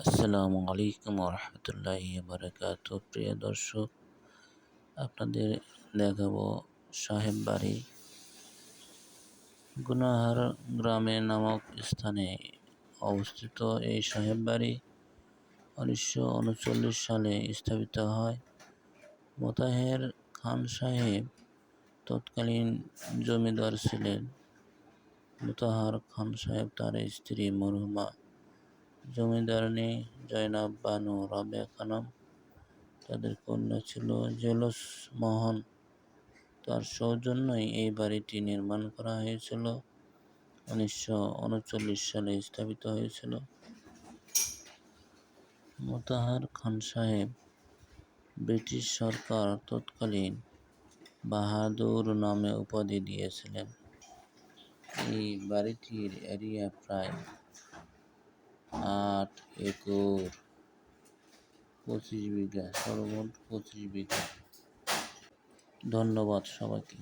আসসালামু আলাইকুম রহমতুল্লাহ বারকাত প্রিয় দর্শক, আপনাদের দেখাবো সাহেব বাড়ি, গুনাহার গ্রামে নামক স্থানে অবস্থিত। এই সাহেব বাড়ি উনিশশো উনচল্লিশ সালে স্থাপিত হয়। মোতাহের খান সাহেব তৎকালীন জমিদার ছিলেন। মোতাহার খান সাহেব তার স্ত্রী মরহুমা জমিদারনী জয়নাব বানু রাবেয়া খানম, তাদের কন্যা ছিল জেলস মোহন। তার সৌজন্যই এই বাড়িটি নির্মাণ করা হয়েছিল। উনিশশো উনচল্লিশ সালে স্থাপিত হয়েছিল। মোতাহার খান সাহেব, ব্রিটিশ সরকার তৎকালীন বাহাদুর নামে উপাধি দিয়েছিলেন। এই বাড়িটির এরিয়া প্রায় আট একর পঁচিশ বিঘা সর্বমোট পঁচিশ বিঘা। ধন্যবাদ সবাইকে।